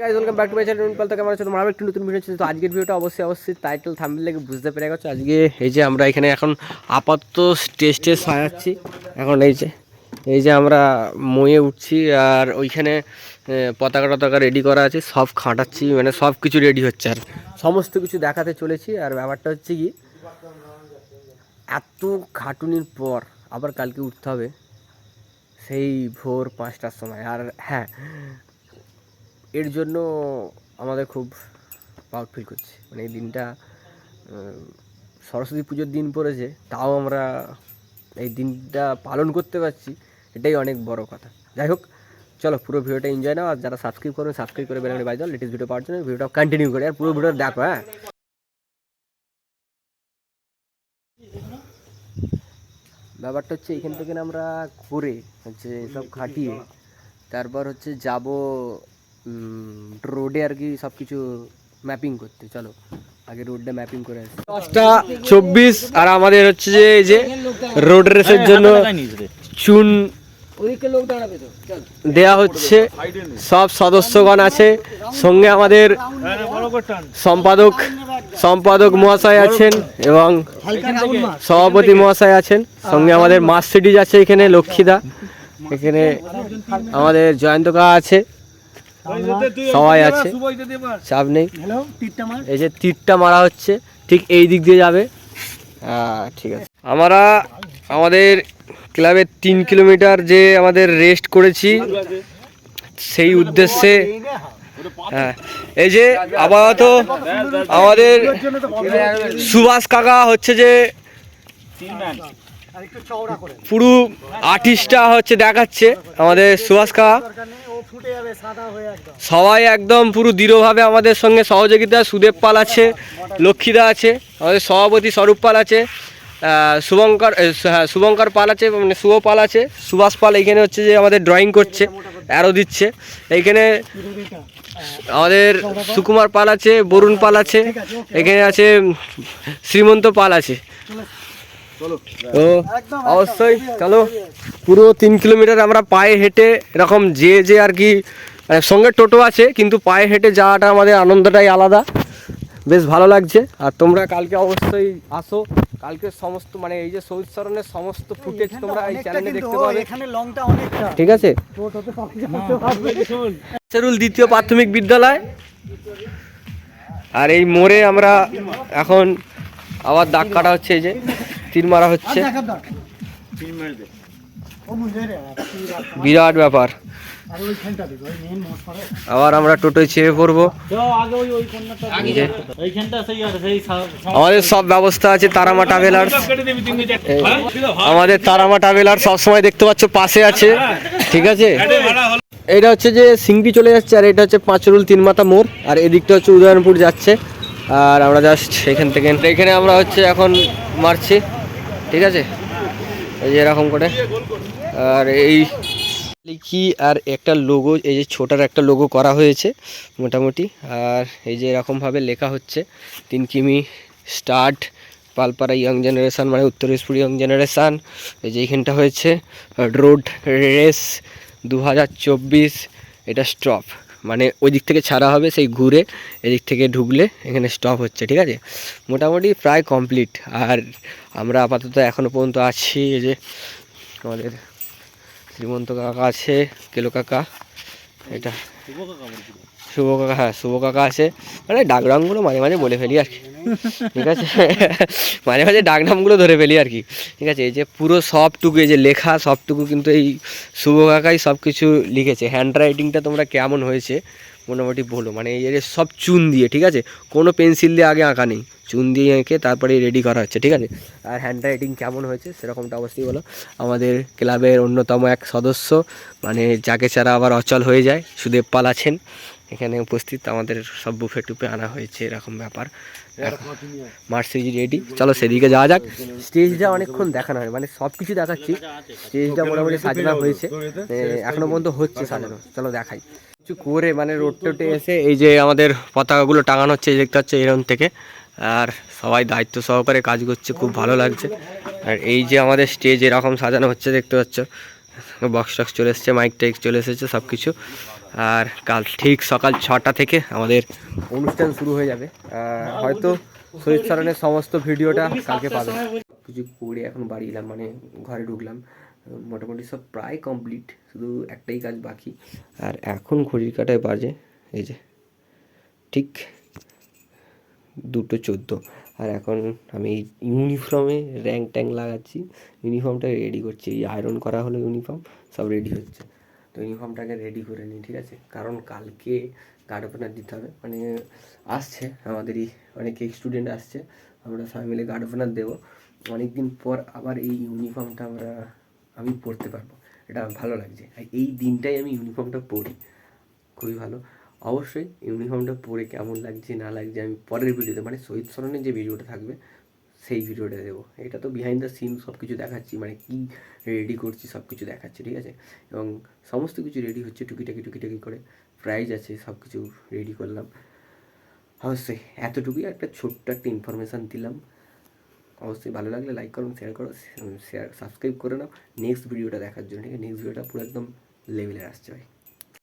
Guys welcome back to my channel পাল তো কেমন আছো তোমার একটু নতুন ভিডিও তো আজকের ভিডিওটা অবশ্যই অবশ্যই টাইটেল থাম্বনেল লেগে বুঝতে পেরে গেছো। আজকে এই যে আমরা এখানে এখন আপাতত স্টেজ টেজ সাজাচ্ছি এখন এই যে এই যে আমরা ময়ে উঠছি আর ওইখানে পতাকা টতাকা রেডি করা আছে। সব খাটাচ্ছি মানে সব কিছু রেডি হচ্ছে আর সমস্ত কিছু দেখাতে চলেছি। আর ব্যাপারটা হচ্ছে কি, এত খাটুনির পর আবার কালকে উঠতে হবে। সেই ভোর পাঁচটার সময়। আর হ্যাঁ এর জন্য আমাদের খুব প্রাউড ফিল করছি। মানে এই দিনটা সরস্বতী পুজোর দিন পড়েছে, তাও আমরা এই দিনটা পালন করতে পারছি, এটাই অনেক বড় কথা। যাই হোক, চলো পুরো ভিডিওটা এনজয় নাও, আর যারা সাবস্ক্রাইব করবেন সাবস্ক্রাইব করে বেলানি বাই দাও লেটেস্ট ভিডিও পাওয়ার জন্য ভিডিওটা কন্টিনিউ করে, আর পুরো ভিডিও দেখো হ্যাঁ। ব্যাপারটা হচ্ছে এখান থেকে আমরা ঘুরে, হচ্ছে সব খাটিয়ে তারপর হচ্ছে যাব রোডে আর কি সব কিছু ম্যাপিং করতে, চলো, আগে রোডটা ম্যাপিং করে আসি। দশটা চব্বিশ, আর আমাদের হচ্ছে যে, এই যে রোড রেসের জন্য চুন দেয়া হচ্ছে, সব সদস্যগণ আছে, সঙ্গে আমাদের সম্পাদক সম্পাদক মহাশয় আছেন এবং সভাপতি মহাশয় আছেন, সঙ্গে আমাদের মার্সিডিজ আছে এখানে লক্ষ্মীদা এখানে আমাদের জয়ন্তকা আছে। সবাই আছে চাপ নেই। এই যে তীরটা মারা হচ্ছে ঠিক এই দিক দিয়ে যাবে। ঠিক আছে। আমরা আমাদের ক্লাবের তিন কিলোমিটার যে আমাদের রেস্ট করেছি সেই উদ্দেশ্যে হ্যাঁ এই যে আপাতত আমাদের সুভাষ কাকা হচ্ছে যে পুরো আর্টিস্টটা হচ্ছে দেখাচ্ছে আমাদের সুভাষ কাকা। সবাই একদম পুরো দৃঢ়ভাবে আমাদের সঙ্গে সহযোগিতা সুদেব পাল আছে লক্ষ্মীদা আছে আমাদের সভাপতি স্বরূপ পাল আছে শুভঙ্কর হ্যাঁ শুভঙ্কর পাল আছে মানে শুভ পাল আছে সুভাষ পাল এইখানে হচ্ছে যে আমাদের ড্রয়িং করছে অ্যারো দিচ্ছে এইখানে আমাদের সুকুমার পাল আছে বরুণ পাল আছে এখানে আছে শ্রীমন্ত পাল আছে। তো অবশ্যই চলো। পুরো তিন কিলোমিটার আমরা পায়ে হেঁটে এরকম যে যে আর কি সঙ্গে টোটো আছে কিন্তু পায়ে হেঁটে যাওয়াটা আমাদের আনন্দটাই আলাদা। বেশ ভালো লাগছে। আর তোমরা কালকে অবশ্যই আসো। কালকে সমস্ত মানে এই যে সৌদ সরণের সমস্ত ফুটেজ তোমরা এই চ্যানেলে দেখতে পাবে। এখানে লংটা অনেকটা। ঠিক আছে? সেরুল দ্বিতীয় প্রাথমিক বিদ্যালয়। আর এই মোড়ে আমরা এখন আবার দাগ কাটা হচ্ছে এই যে তীর মারা হচ্ছে। বিরাট ব্যাপার। আবার আমরা টোটোয় চেপে পড়ব। আমাদের সব ব্যবস্থা আছে তারামা ট্রাভেলার্স। আমাদের তারামা ট্রাভেলার সবসময় দেখতে পাচ্ছ পাশে আছে। ঠিক আছে? এটা হচ্ছে যে সিংটি চলে যাচ্ছে আর এটা হচ্ছে পাঁচরুল তিন মাথা মোড়। আর এদিকটা হচ্ছে উদয়নপুর যাচ্ছে। আর আমরা জাস্ট এখান থেকে এখানে আমরা হচ্ছে এখন মারছি। ঠিক আছে? এই যে এরকম করে। আর এই লিখি আর একটা লোগো এই যে ছোটার একটা লোগো করা হয়েছে মোটামুটি। আর এই যে এরকমভাবে লেখা হচ্ছে, তিন কিমি স্টার্ট, পালপাড়া ইয়ং জেনারেশান মানে উত্তর দিসপুর ইয়ং জেনারেশান এই যে এইখানটা হয়েছে রোড রেস দু হাজার চব্বিশ, এটা স্টপ মানে ওই দিক থেকে ছাড়া হবে, সেই ঘুরে এদিক থেকে ঢুকলে এখানে স্টপ হচ্ছে, ঠিক আছে? মোটামুটি প্রায় কমপ্লিট আর আমরা আপাতত এখনও পর্যন্ত আছি, এই যে আমাদের শ্রীমন্ত কাকা আছে। কেলো কাকা? এটা। শুভ কাকা হ্যাঁ শুভ কাকা আছে। মানে ডাকনামগুলো মাঝে মাঝে বলে ফেলি আর কি। ঠিক আছে? মাঝে মাঝে ডাকনামগুলো ধরে ফেলি আর কি। ঠিক আছে? এই যে পুরো সবটুকু, এই যে লেখা সবটুকু কিন্তু এই শুভ কাকাই সব কিছু লিখেছে। হ্যান্ড রাইটিংটা তোমরা কেমন হয়েছে, মোটামুটি বলো। মানে এই যে সব চুন দিয়ে, ঠিক আছে? কোনো পেন্সিল দিয়ে আগে আঁকা নেই। চুন দিয়ে এঁকে তারপরে রেডি করা হচ্ছে, ঠিক আছে? আর হ্যান্ড রাইটিং কেমন হয়েছে সেরকমটা অবশ্যই বলো। আমাদের ক্লাবের অন্যতম এক সদস্য মানে যাকে ছাড়া আবার অচল হয়ে যায় সুদেব পাল আছেন। এখানে উপস্থিত, আমাদের সব বুফে টুপে আনা হয়েছে, এরকম ব্যাপার। মার্সিজ রেডি চলো সেদিকে যাওয়া যাক। স্টেজটা অনেকক্ষণ দেখানো হয় মানে সব কিছু দেখাচ্ছি স্টেজটা মোটামুটি সাজানো হয়েছে। এখনও পর্যন্ত হচ্ছে সাজানো। চলো দেখাই। কিছু করে মানে রোড টোটে এসে এই যে আমাদের পতাকাগুলো টাঙানো হচ্ছে দেখতে হচ্ছে এরকম থেকে। আর সবাই দায়িত্ব সহকারে কাজ করছে, খুব ভালো লাগছে। আর এই যে আমাদের স্টেজ এরকম সাজানো হচ্ছে, দেখতে পাচ্ছ? বক্স টক্স চলে এসেছে মাইক টাইক চলে এসেছে সব কিছু আর কাল ঠিক সকাল ছটা থেকে আমাদের অনুষ্ঠান শুরু হয়ে যাবে। হয়তো শরীর সরণের সমস্ত ভিডিওটা কালকে পাবে। কিছু করে এখন বাড়ি এলাম মানে ঘরে ঢুকলাম। মোটামুটি সব প্রায় কমপ্লিট শুধু একটাই কাজ বাকি। আর এখন ঘড়ির কাটায় বাজে, এই যে, ঠিক দুটো চোদ্দ। আর এখন আমি ইউনিফর্মে র্যাঙ্ক ট্যাঙ্ক লাগাচ্ছি। ইউনিফর্মটা রেডি করছি। এই আয়রন করা হলো ইউনিফর্ম, সব রেডি হচ্ছে। তো ইউনিফর্মটাকে রেডি করে নিই, ঠিক আছে? কারণ কালকে গার্ড ওপেনার দিতে হবে। মানে আসছে আমাদেরই, অনেক স্টুডেন্ট আসছে। আমরা সবাই মিলে গার্ড ওপেনার দেবো। অনেক দিন পর আবার এই ইউনিফর্মটা আমরা, আমি পরতে পারব। এটা ভালো লাগছে। এই দিনটাই আমি ইউনিফর্মটা পরি। খুবই ভালো। অবশ্যই ইউনিফর্মটা পরে কেমন লাগছে, না লাগছে, আমি পরের ভিডিওতে মানে শহীদ স্মরণের যে ভিডিওটা থাকবে, সেই ভিডিওটা দেবো। এটা তো বিহাইন্ড দ্য সিন সব কিছু দেখাচ্ছি মানে কি রেডি করছি সব কিছু দেখাচ্ছি, ঠিক আছে? এবং সমস্ত কিছু রেডি হচ্ছে, টুকিটাকি টুকিটাকি করে প্রাইজ আছে সব কিছু রেডি করলাম। অবশ্যই এতটুকুই একটা ছোট্ট একটা ইনফরমেশান দিলাম। অবশ্যই ভালো লাগলে লাইক করুন শেয়ার করো শেয়ার সাবস্ক্রাইব করে নাও। নেক্সট ভিডিওটা দেখার জন্য, ঠিক আছে? নেক্সট ভিডিওটা পুরো একদম লেভেলে আসছে, ভাই।